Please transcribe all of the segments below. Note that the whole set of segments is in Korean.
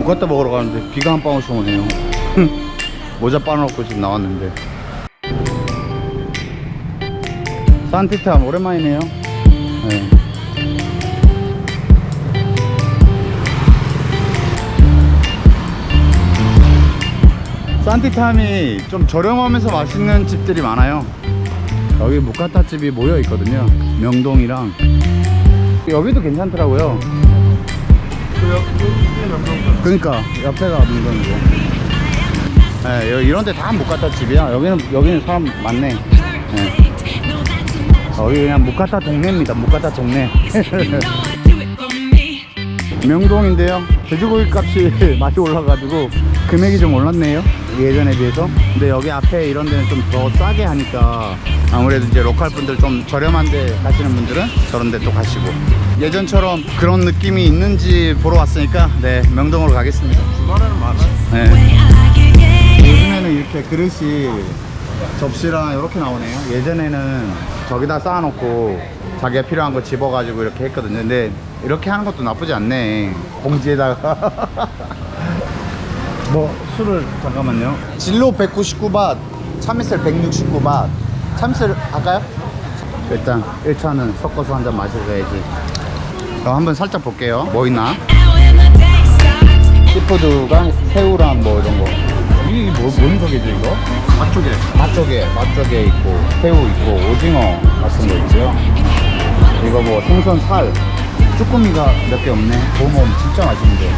묵갔다 먹으러 가는데 비가 한 방울씩 오네요. 모자 빠놓고 지금 나왔는데. 산티탐 오랜만이네요. 네. 산티탐이 좀 저렴하면서 맛있는 집들이 많아요. 여기 묵가타 집이 모여 있거든요. 명동이랑. 여기도 괜찮더라고요 그러니까 옆에가 명동이고. 네, 여기 이런 데다 묵가타 집이야. 여기는 여기는 사람 많네. 네. 여기 그냥 묵가타 동네입니다. 묵가타 동네. 명동인데요 돼지고기 값이 많이 올라가지고 금액이 좀 올랐네요 예전에 비해서 근데 여기 앞에 이런 데는 좀 더 싸게 하니까 아무래도 이제 로컬 분들 좀 저렴한 데 가시는 분들은 저런 데 또 가시고 예전처럼 그런 느낌이 있는지 보러 왔으니까 네 명동으로 가겠습니다 주말에는 많아요. 네. 요즘에는 이렇게 그릇이 접시랑 이렇게 나오네요. 예전에는 저기다 쌓아놓고 자기가 필요한 거 집어가지고 이렇게 했거든요. 근데 이렇게 하는 것도 나쁘지 않네. 봉지에다가. 뭐 술을 잠깐만요. 진로 199밭, 참이슬 169밭. 참이슬 할까요? 일단 1차는 섞어서 한 잔 마셔줘야지. 그럼 한번 살짝 볼게요. 뭐 있나? 시푸드가 새우랑 뭐 이런 거. 이게 뭐, 뭔 속이죠 이거? 맛조개. 맛조개, 맛조개 있고 새우 있고 오징어 같은 거 있고요. 이거 뭐 생선 살, 쭈꾸미가 몇 개 없네. 먹으면 진짜 맛있는데.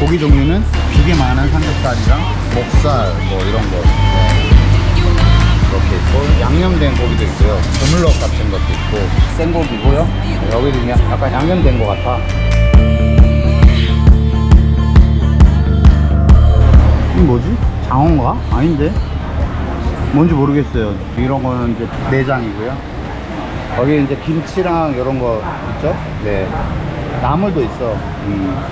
고기 종류는 비계 많은 삼겹살이랑 목살 뭐 이런 거. 네. 이렇게 있고 양념된 고기도 있고요. 조물럭 같은 것도 있고 생고기고요. 여기도 그냥 약간 양념된 거 같아. 이 뭐지? 장어인가? 아닌데? 뭔지 모르겠어요. 이런 거는 이제 내장이고요. 여기 이제 김치랑 이런 거 있죠? 네. 나물도 있어. 음.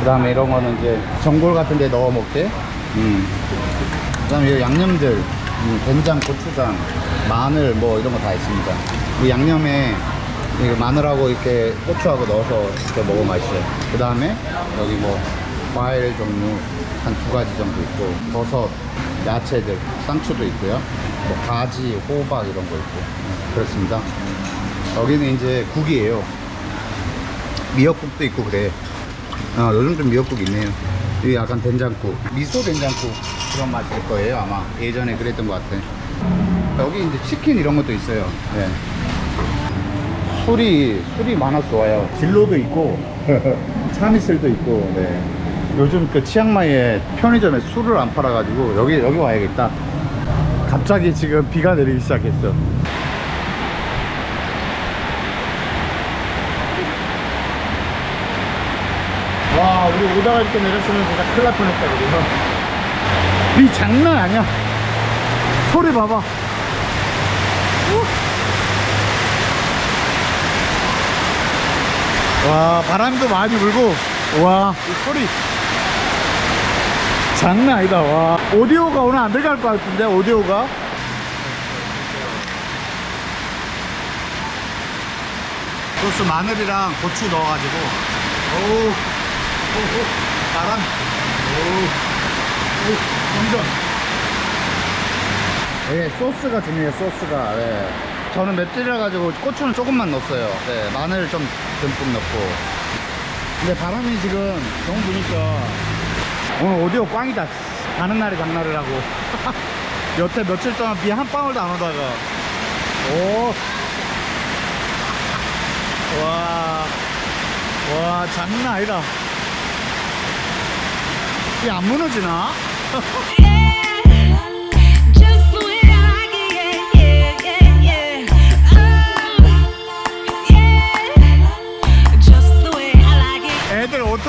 그 다음에 이런 거는 이제 전골 같은 데 넣어 먹게. 음. 그 다음에 이 양념들. 음, 된장, 고추장, 마늘 뭐 이런 거 다 있습니다. 이 양념에 이 마늘하고 이렇게 고추하고 넣어서 이렇게 먹으면 맛있어요. 그 다음에 여기 뭐 과일 종류 한 두 가지 정도 있고 버섯, 야채들, 상추도 있고요. 뭐 가지, 호박 이런 거 있고 음, 그렇습니다. 여기는 이제 국이에요. 미역국도 있고 그래. 아, 요즘 좀 미역국 있네요. 이게 약간 된장국, 미소 된장국 그런 맛일 거예요 아마. 예전에 그랬던 것 같아. 여기 이제 치킨 이런 것도 있어요. 네. 술이 술이 많아서 좋아요. 진로도 있고 참이슬도 있고. 네. 요즘 그 치앙마이에 편의점에 술을 안 팔아가지고 여기 여기 와야겠다. 갑자기 지금 비가 내리기 시작했어. 와 우리 오다가 이렇게 내렸으면 진짜 큰일 날 뻔했다 그죠? 비 장난 아니야. 소리 봐봐. 와 바람도 많이 불고 와이 소리 장난 아니다 와 오디오가 오늘 안 들어갈 것 같은데 오디오가 소스 마늘이랑 고추 넣어가지고 오우 오우 바람 오우 오우 완전 네, 소스가 중요해요, 소스가. 네. 저는 맵찔이라 가지고 고추는 조금만 넣었어요. 네, 마늘 좀 듬뿍 넣고. 근데 바람이 지금 너무 부니까 오늘 오디오 꽝이다. 가는 날이 장날을 하고. 여태 며칠 동안 비 한 방울도 안 오다가. 오. 와. 와, 장난 아니다. 이안 무너지나?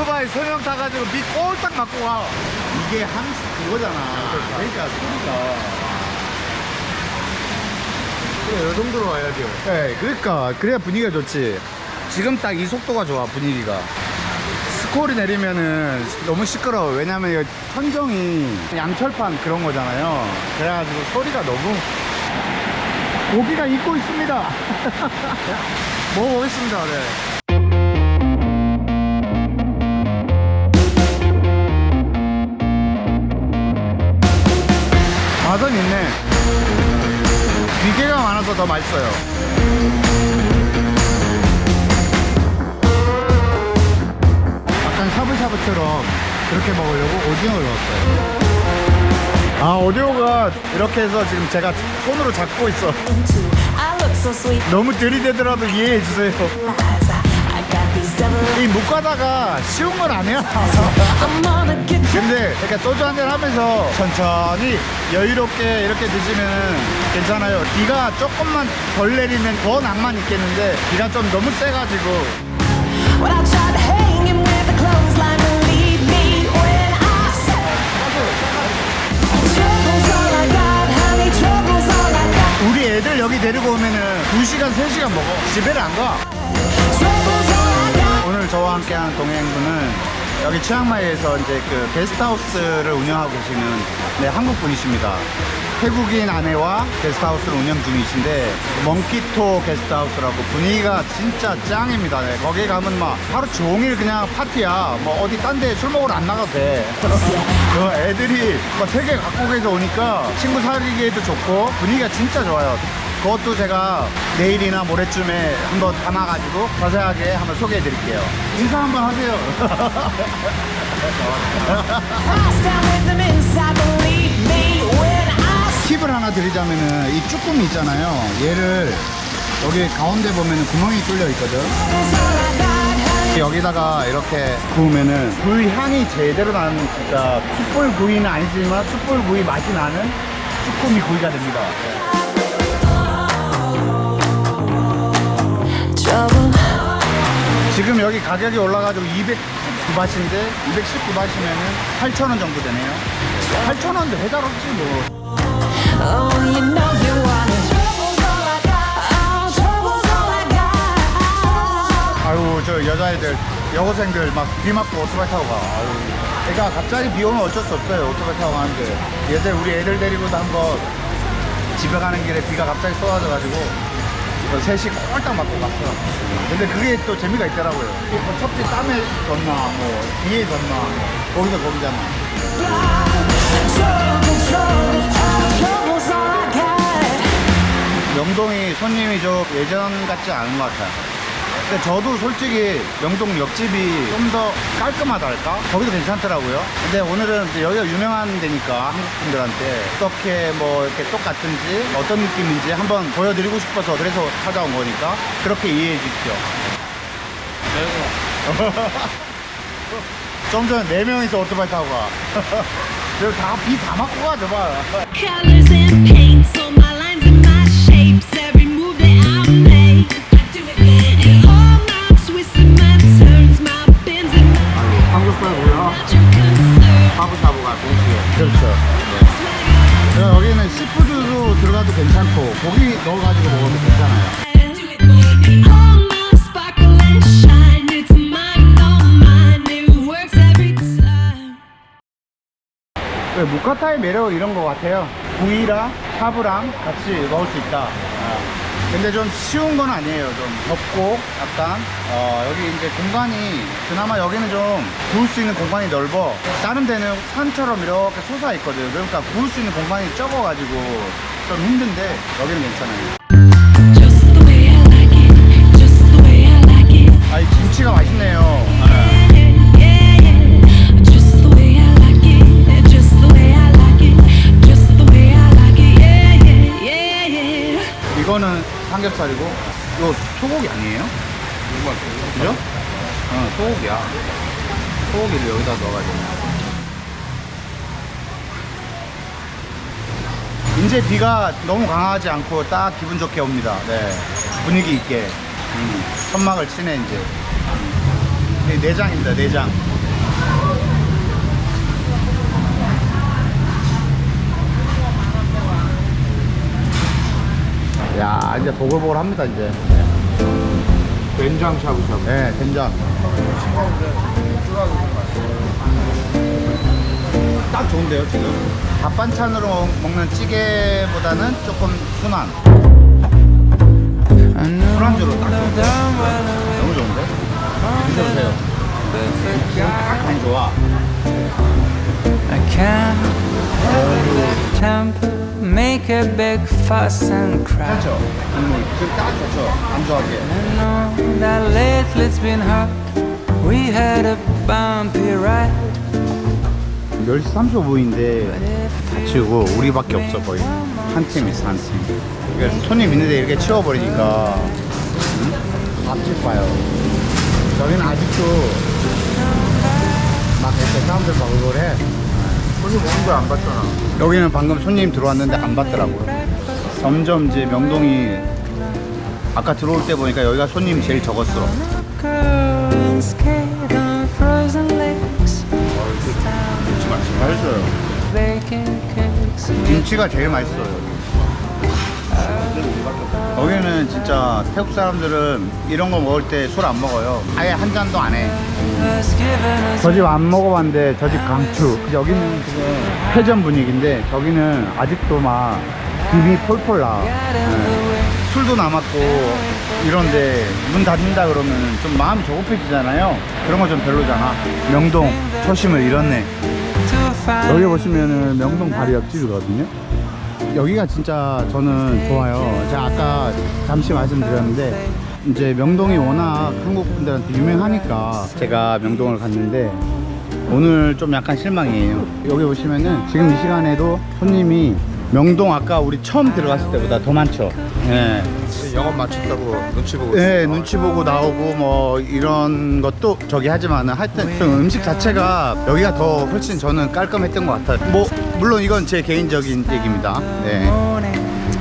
오토바이 세명 타가지고 비 꼴딱 맞고 와. 이게 한 그거잖아. 그러니까 소리가. 그래, 이 정도로 와야죠. 네, 그러니까 그래야 분위기가 좋지. 지금 딱 이 속도가 좋아 분위기가. 스콜이 내리면은 너무 시끄러워. 왜냐면 이거 천정이 양철판 그런 거잖아요. 그래가지고 소리가 너무 고기가 익고 있습니다. 먹어보겠습니다. 네. 맛은 있네. 비계가 많아서 더 맛있어요. 약간 샤브샤브처럼 그렇게 먹으려고 오징어를 넣었어요. 아 오디오가 이렇게 해서 지금 제가 손으로 잡고 있어. 너무 들이대더라도 이해해주세요. 이 묵가다가 쉬운 건 아니야. 근데 이렇게 소주 한잔 하면서 천천히 여유롭게 이렇게 드시면 괜찮아요. 비가 조금만 덜 내리면 더 낭만 있겠는데 비가 좀 너무 세가지고. 우리 애들 여기 데리고 오면은 2시간, 3시간 먹어. 집에를 안 가. 오늘 저와 함께하는 동행분은 여기 치앙마이에서 이제 그 게스트하우스를 운영하고 계시는 네, 한국 분이십니다. 태국인 아내와 게스트하우스를 운영 중이신데 멍키토 게스트하우스라고 분위기가 진짜 짱입니다. 네, 거기 가면 막 하루 종일 그냥 파티야. 뭐 어디 딴 데 술 먹으러 안 나가도 돼. 그 애들이 막 세계 각국에서 오니까 친구 사귀기에도 좋고 분위기가 진짜 좋아요. 그것도 제가 내일이나 모레쯤에 한번 담아가지고 자세하게 한번 소개해 드릴게요. 인사 한번 하세요. 팁을 하나 드리자면은 이 쭈꾸미 있잖아요. 얘를 여기 가운데 보면은 구멍이 뚫려 있거든. 여기다가 이렇게 구우면은 굴 향이 제대로 나는 진짜 숯불 구이는 아니지만 숯불 구이 맛이 나는 쭈꾸미 구이가 됩니다. 지금 여기 가격이 올라가지고 219바트인데 219바트면은 8,000원 정도 되네요. 8,000원인데 회달 없지 뭐. Oh. 아유 저 여자애들 여고생들 막 비 맞고 오토바이 타고 가. 아유. 그러니까 갑자기 비 오면 어쩔 수 없어요. 오토바이 타고 가는데. 예전에 우리 애들 데리고도 한번 집에 가는 길에 비가 갑자기 쏟아져가지고 그 셋이 꼴딱 맞고 갔어. 근데 그게 또 재미가 있더라고요. 뭐 첫째 땀에 졌나, 뭐 비에 졌나, 뭐 거기서 거기잖아. 명동이 손님이 좀 예전 같지 않은 것 같아요. 근데 저도 솔직히 명동 옆집이 좀 더 깔끔하다 할까? 거기도 괜찮더라고요. 근데 오늘은 여기가 유명한 데니까 한국 분들한테 어떻게 뭐 이렇게 똑같은지 어떤 느낌인지 한번 보여드리고 싶어서 그래서 찾아온 거니까 그렇게 이해해 주십시오. 좀 전에 네 명이서 오토바이 타고 가. 그리고 다비 다 맞고 가, 저봐. 매력 이런 것 같아요. 구이랑 샤브랑 같이 먹을 수 있다. 아. 근데 좀 쉬운 건 아니에요. 좀 덥고 약간 어, 여기 이제 공간이 그나마 여기는 좀 구울 수 있는 공간이 넓어. 다른 데는 산처럼 이렇게 솟아 있거든. 그러니까 구울 수 있는 공간이 적어가지고 좀 힘든데 여기는 괜찮아요. Just the way I like it, just the way I like it. 아, 이 김치가 맛있네요. 삼겹살이고. 이거 소고기 아니에요? 그죠? 어 소고기야. 소고기를 여기다 넣어가지고. 이제 비가 너무 강하지 않고 딱 기분 좋게 옵니다. 네. 분위기 있게. 음, 천막을 치네 이제. 음. 이게 내장입니다 내장 야 이제 보글보글 합니다 이제. 된장 샤브샤브. 네 된장. 딱 좋은데요 지금? 밥 반찬으로 먹- 먹는 찌개보다는 조금 순한. 술안주로 딱 좋은데? 너무 좋은데? 드셔보세요. 지금 딱간 좋아. I can't temper make a big fuss and cry. 안 좋아하게 I know that lately it's been hard. We had a bumpy ride. 10시 35분인데 같이 오고 우리밖에 없어 거의 한 팀 있어 한 팀 그러니까 손님 있는데 이렇게 치워버리니까 응? 앞집 봐요 저기는 아직도 막 이렇게 사람들 막 이걸 해 손님 오는 거안 봤잖아. 여기는 방금 손님 들어왔는데 안 받더라고요 점점 이제 명동이 아까 들어올 때 보니까 여기가 손님 제일 적었어 frozen lakes. 맛있어요. 김치가 제일 맛있어요. 여기는 진짜 태국 사람들은 이런 거 먹을 때 술 안 먹어요. 아예 한 잔도 안 해. 저 집 안 먹어봤는데 저 집 강추. 여기는 지금 회전 분위기인데 저기는 아직도 막 김이 폴폴 나. 네. 술도 남았고 이런데 문 닫는다 그러면 좀 마음이 조급해지잖아요. 그런 거 좀 별로잖아. 명동 초심을 잃었네. 여기 보시면은 명동 바리 옆집이거든요. 여기가 진짜 저는 좋아요. 제가 아까 잠시 말씀드렸는데 이제 명동이 워낙 한국 분들한테 유명하니까 제가 명동을 갔는데 오늘 좀 약간 실망이에요. 여기 보시면은 지금 이 시간에도 손님이 명동 아까 우리 처음 들어갔을 때보다 더 많죠. 예. 영업 마쳤다고 눈치 보고. 네, 있어. 눈치 보고 나오고 뭐 이런 것도 저기 하지만은 하여튼 좀 음식 자체가 여기가 더 훨씬 저는 깔끔했던 것 같아요. 뭐 물론 이건 제 개인적인 얘기입니다. 네.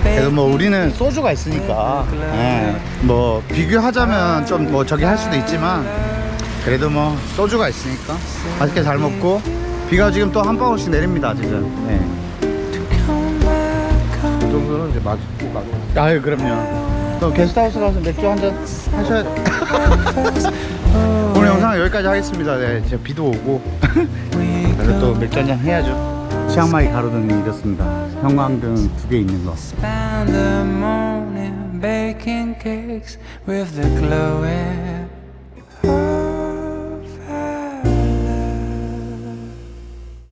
Morning. 그래도 뭐 우리는 소주가 있으니까 예, 뭐 비교하자면 좀 뭐 저기 할 수도 있지만 그래도 뭐 소주가 있으니까 맛있게 잘 먹고 비가 지금 또 한 방울씩 내립니다 지금. 네. Come back home. 그 정도는 이제 맞고 가고. 아유 그럼요. 또 게스트하우스 가서 맥주 한 잔 하셔야. 오늘 영상 여기까지 하겠습니다. 네, 제가 비도 오고 그래서 또 맥주 한 잔 해야죠. 치앙마이 가로등이 이렇습니다. 형광등 두 개 있는 거. spend the morning baking cakes with the glowing